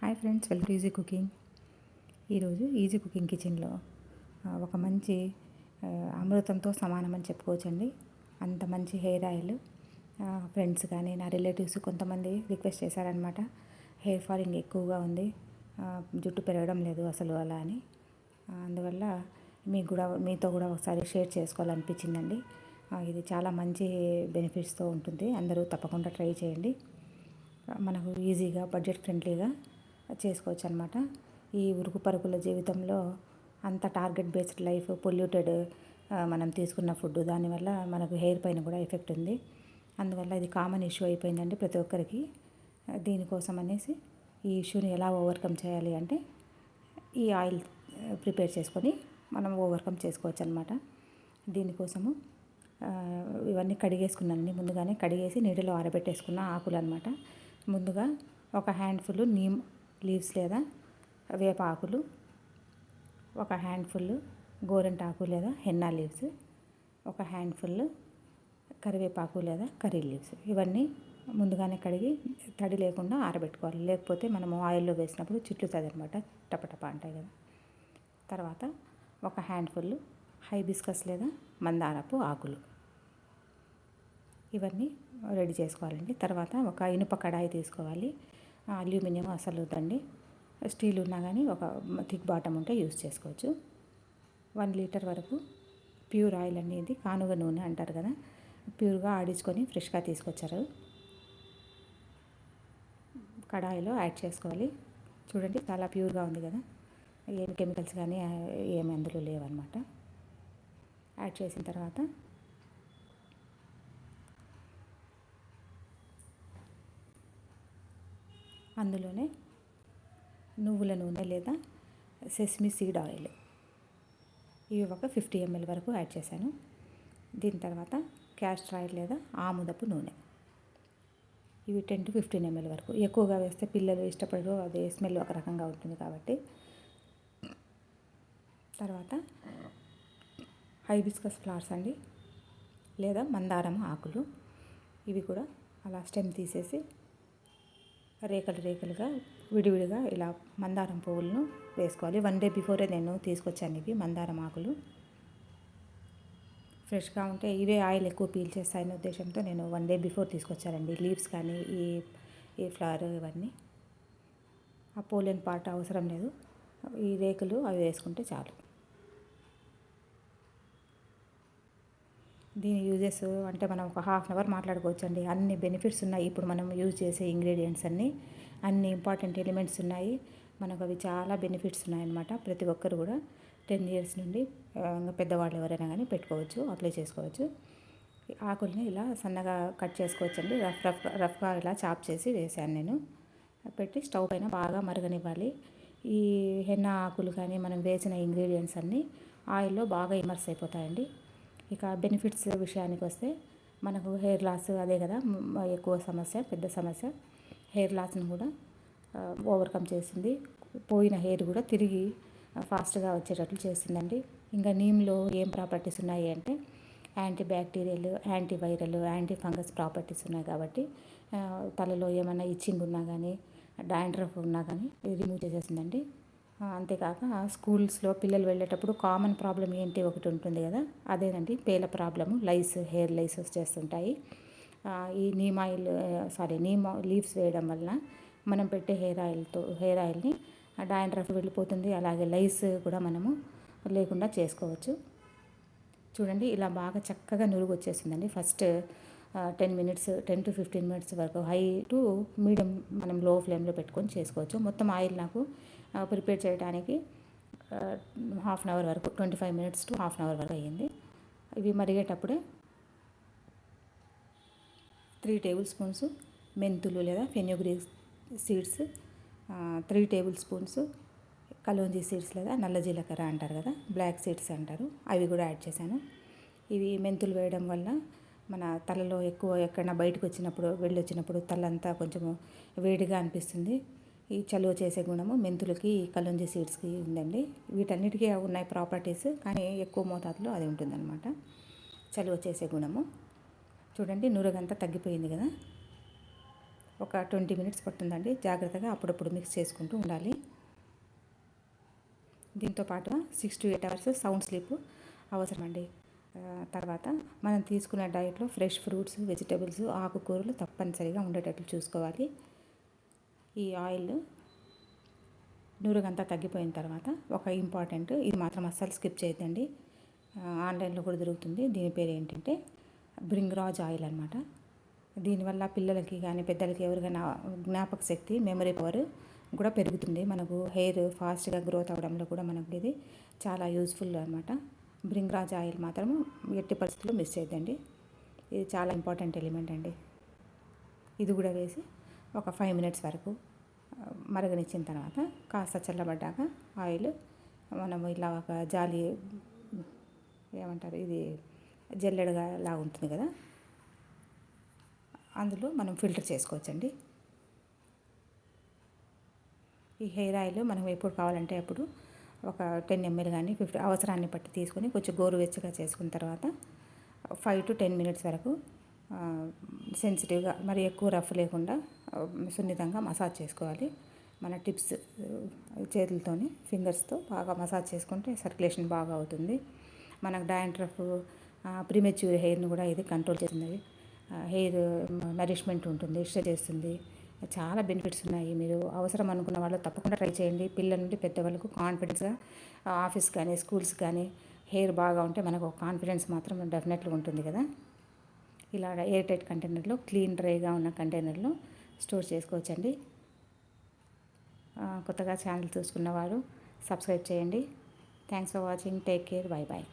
Hi friends welcome easy cooking. ఈరోజు easy cooking కిచెన్లో ఒక మంచి అమృతంతో సమానం అని చెప్పుకోవచ్చండి. అంత మంచి హెయిర్ ఆయిల్ ఫ్రెండ్స్ కానీ నా రిలేటివ్స్ కొంతమంది రిక్వెస్ట్ చేశారనమాట హెయిర్ ఫాలింగ్ ఎక్కువగా ఉంది జుట్టు పెరగడం లేదు అసలు అలా అని. అందువల్ల మీకు కూడా మీతో కూడా ఒకసారి షేర్ చేసుకోవాలనిపించిందండి. ఇది చాలా మంచి బెనిఫిట్స్తో ఉంటుంది అందరూ తప్పకుండా ట్రై చేయండి. మనకు ఈజీగా బడ్జెట్ ఫ్రెండ్లీగా చేసుకోవచ్చు అనమాట ఈ ఉరుకు పరుగుల జీవితంలో అంత టార్గెట్ బేస్డ్ లైఫ్ పొల్యూటెడ్ మనం తీసుకున్న ఫుడ్ దానివల్ల మనకు హెయిర్ పైన కూడా ఎఫెక్ట్ ఉంది. అందువల్ల ఇది కామన్ ఇష్యూ అయిపోయిందండి ప్రతి ఒక్కరికి. దీనికోసం అనేసి ఈ ఇష్యూని ఎలా ఓవర్కమ్ చేయాలి అంటే ఈ ఆయిల్ ప్రిపేర్ చేసుకొని మనం ఓవర్కమ్ చేసుకోవచ్చు అనమాట దీనికోసము ఇవన్నీ కడిగేసుకున్నానండి. ముందుగానే కడిగేసి నీటిలో ఆరబెట్టేసుకున్న ఆకులు అనమాట ముందుగా ఒక హ్యాండ్ఫుల్ నీమ్ లీవ్స్ లేదా వేపాకులు ఒక హ్యాండ్ఫుల్ గోరింటాకు లేదా హెన్నా లీవ్స్ ఒక హ్యాండ్ఫుల్ కరివేపాకు లేదా కర్రీ లీవ్స్. ఇవన్నీ ముందుగానే కడిగి తడి లేకుండా ఆరబెట్టుకోవాలి. లేకపోతే మనము ఆయిల్లో వేసినప్పుడు చిట్లుతుంది అనమాట టపటప అంటాయి కదా. తర్వాత ఒక హ్యాండ్ఫుల్ హైబిస్కస్ లేదా మందారపు ఆకులు. ఇవన్నీ రెడీ చేసుకోవాలండి. తర్వాత ఒక ఇనుప కడాయి తీసుకోవాలి. అల్యూమినియం అసలు వద్దండి స్టీల్ ఉన్నా కానీ ఒక థిక్ బాటమ్ ఉంటే యూస్ చేసుకోవచ్చు. వన్ లీటర్ వరకు ప్యూర్ ఆయిల్ అనేది కానుగ నూనె అంటారు కదా ప్యూర్గా ఆడించుకొని ఫ్రెష్గా తీసుకొచ్చారు. కడాయిలో యాడ్ చేసుకోవాలి. చూడండి చాలా ప్యూర్గా ఉంది కదా. ఏమి కెమికల్స్ కానీ ఏమి అందులో లేవన్నమాట. యాడ్ చేసిన తర్వాత అందులోనే నువ్వుల నూనె లేదా సెస్మి సీడ్ ఆయిల్. ఇవి ఒక ఫిఫ్టీ ఎంఎల్ వరకు యాడ్ చేశాను. దీని తర్వాత క్యాస్టర్ ఆయిల్ లేదా ఆముదపు నూనె. ఇవి టెన్ టు ఫిఫ్టీన్ ఎంఎల్ వరకు. ఎక్కువగా వేస్తే పిల్లలు ఇష్టపడరు అదే స్మెల్ ఒక రకంగా ఉంటుంది కాబట్టి. తర్వాత హైబిస్కస్ ఫ్లవర్స్ అండి లేదా మందారం ఆకులు. ఇవి కూడా అలా స్టెమ్ తీసేసి రేఖలు రేఖలుగా విడివిడిగా ఇలా మందారం పువ్వులను వేసుకోవాలి. వన్ డే బిఫోరే నేను తీసుకొచ్చాను ఇవి మందారం ఆకులు. ఫ్రెష్గా ఉంటే ఇవే ఆయిల్ ఎక్కువ పీల్చేస్తాయనే ఉద్దేశంతో నేను వన్ డే బిఫోర్ తీసుకొచ్చానండి. లీవ్స్ కానీ ఈ ఈ ఫ్లవర్ ఇవన్నీ. ఆ పోలేని పార్ట్ అవసరం లేదు. ఈ రేకులు అవి వేసుకుంటే చాలు. దీని యూజెస్ అంటే మనం ఒక హాఫ్ అన్ అవర్ మాట్లాడుకోవచ్చండి. అన్ని బెనిఫిట్స్ ఉన్నాయి. ఇప్పుడు మనం యూజ్ చేసే ఇంగ్రీడియంట్స్ అన్నీ అన్ని ఇంపార్టెంట్ ఎలిమెంట్స్ ఉన్నాయి. మనకు అవి చాలా బెనిఫిట్స్ ఉన్నాయన్నమాట ప్రతి ఒక్కరు కూడా. టెన్ ఇయర్స్ నుండి పెద్దవాళ్ళు ఎవరైనా కానీ పెట్టుకోవచ్చు అప్లై చేసుకోవచ్చు. ఆకుల్ని ఇలా సన్నగా కట్ చేసుకోవచ్చండి. రఫ్ రఫ్ రఫ్గా ఇలా చాప్ చేసి వేసాను నేను. పెట్టి స్టవ్ పైన బాగా మరగనివ్వాలి. ఈ హెన్న ఆకులు కానీ మనం వేసిన ఇంగ్రీడియంట్స్ అన్నీ ఆయిల్లో బాగా ఇమర్స్ అయిపోతాయండి. ఇక బెనిఫిట్స్ విషయానికి వస్తే మనకు హెయిర్ లాస్ అదే కదా ఎక్కువ సమస్య పెద్ద సమస్య. హెయిర్ లాస్ని కూడా ఓవర్కమ్ చేసింది. పోయిన హెయిర్ కూడా తిరిగి ఫాస్ట్గా వచ్చేటట్లు చేసిందండి. ఇంకా నీమ్లో ఏం ప్రాపర్టీస్ ఉన్నాయి అంటే antibacterial antiviral anti fungus properties ఉన్నాయి కాబట్టి తలలో ఏమైనా ఇచ్చింగ్ ఉన్నా కానీ డాండ్రఫ్ ఉన్నా కానీ రిమూవ్ చేసేసిందండి. అంతేకాక స్కూల్స్లో పిల్లలు వెళ్ళేటప్పుడు కామన్ ప్రాబ్లం ఏంటి ఒకటి ఉంటుంది కదా అదేనండి పేల ప్రాబ్లము లైస్ హెయిర్ లైస్ వచ్చేస్తుంటాయి ఈ neem oil sorry neem leaves వేయడం వలన మనం పెట్టే హెయిర్ ఆయిల్తో హెయిర్ ఆయిల్ని డాండ్రఫ్ వెళ్ళిపోతుంది అలాగే లైస్ కూడా మనము లేకుండా చేసుకోవచ్చు. చూడండి ఇలా బాగా చక్కగా నురుగు వచ్చేసిందండి first ten minutes ten to fifteen minutes వరకు హై టు మీడియం మనం లో ఫ్లేమ్లో పెట్టుకొని చేసుకోవచ్చు. మొత్తం ఆయిల్ నాకు ప్రిపేర్ చేయడానికి హాఫ్ అన్ అవర్ వరకు twenty five minutes to half an hour వరకు అయ్యింది. ఇవి మరిగేటప్పుడే త్రీ టేబుల్ స్పూన్స్ మెంతులు లేదా fenugreek seeds three tablespoons kalonji seeds లేదా నల్ల జీలకర్ర అంటారు కదా బ్లాక్ సీడ్స్ అంటారు. అవి కూడా యాడ్ చేశాను. ఇవి మెంతులు వేయడం వల్ల మన తలలో ఎక్కువ ఎక్కడైనా బయటకు వచ్చినప్పుడు వెళ్ళి వచ్చినప్పుడు తలంతా కొంచెము వేడిగా అనిపిస్తుంది. ఈ చలువ చేసే గుణము మెంతులకి కలోంజీ సీడ్స్కి ఉందండి. వీటన్నిటికీ ఉన్నాయి ప్రాపర్టీస్ కానీ ఎక్కువ మోతాదులో అది ఉంటుందన్నమాట. చలువ చేసే గుణము. చూడండి నురగంతా తగ్గిపోయింది కదా. ఒక ట్వంటీ మినిట్స్ పడుతుందండి. జాగ్రత్తగా అప్పుడప్పుడు మిక్స్ చేసుకుంటూ ఉండాలి. దీంతో పాటు six to eight hours sound sleep అవసరమండి. తర్వాత మనం తీసుకునే డైట్లో ఫ్రెష్ ఫ్రూట్స్ వెజిటబుల్స్ ఆకుకూరలు తప్పనిసరిగా ఉండేటట్లు చూసుకోవాలి. ఈ ఆయిల్ నూరుగంతా తగ్గిపోయిన తర్వాత ఒక ఇంపార్టెంట్ ఇది మాత్రం అస్సలు స్కిప్ చేయొద్దండి. ఆన్లైన్లో కూడా దొరుకుతుంది. దీని పేరు ఏంటంటే బ్రింగ్రాజ్ ఆయిల్ అనమాట దీనివల్ల పిల్లలకి కానీ పెద్దలకి ఎవరికైనా జ్ఞాపక శక్తి మెమరీ పవర్ కూడా పెరుగుతుంది. మనకు హెయిర్ ఫాస్ట్గా గ్రోత్ అవ్వడంలో కూడా మనకు ఇది చాలా యూజ్ఫుల్ అనమాట బ్రింగ్రాజ్ ఆయిల్ మాత్రం ఎట్టి పరిస్థితుల్లో మిస్ చేయొద్దండి. ఇది చాలా ఇంపార్టెంట్ ఎలిమెంట్ అండి. ఇది కూడా వేసి ఒక ఫైవ్ మినిట్స్ వరకు మరగనిచ్చిన తర్వాత కాస్త చల్లబడ్డాక ఆయిల్ మనము ఇలా ఒక జాలి ఏమంటారు ఇది జల్లెడగా లాగా ఉంటుంది కదా? అందులో మనం ఫిల్టర్ చేసుకోవచ్చండి. ఈ హెయిర్ ఆయిల్ మనం ఎప్పుడు కావాలంటే అప్పుడు ఒక టెన్ ఎంఎల్ కానీ ఫిఫ్టీ అవసరాన్ని బట్టి తీసుకొని కొంచెం గోరువెచ్చగా చేసుకున్న తర్వాత ఫైవ్ టు టెన్ మినిట్స్ వరకు సెన్సిటివ్గా మరి ఎక్కువ రఫ్ లేకుండా సున్నితంగా మసాజ్ చేసుకోవాలి. మన టిప్స్ చేతులతోని ఫింగర్స్తో బాగా మసాజ్ చేసుకుంటే సర్క్యులేషన్ బాగా అవుతుంది. మనకు డయాంట్రఫ్ ప్రీమెచ్యూర్ హెయిర్ని కూడా ఇది కంట్రోల్ చేస్తుంది. హెయిర్ నరిష్మెంట్ ఉంటుంది స్ట్రెచ్ చేస్తుంది. చాలా బెనిఫిట్స్ ఉన్నాయి. మీరు అవసరం అనుకున్న వాళ్ళు తప్పకుండా ట్రై చేయండి. పిల్లల నుండి పెద్దవాళ్ళకు కాన్ఫిడెన్స్గా ఆఫీస్ కానీ స్కూల్స్ కానీ హెయిర్ బాగా ఉంటే మనకు కాన్ఫిడెన్స్ మాత్రం డెఫినెట్గా ఉంటుంది కదా. ఇలా ఎయిర్ టైట్ కంటైనర్లో క్లీన్ డ్రైగా ఉన్న కంటైనర్లో స్టోర్ చేసుకోవచ్చండి. కొత్తగా ఛానల్ చూసుకున్నవారు సబ్స్క్రైబ్ చేయండి. Thanks for watching. Take care. Bye bye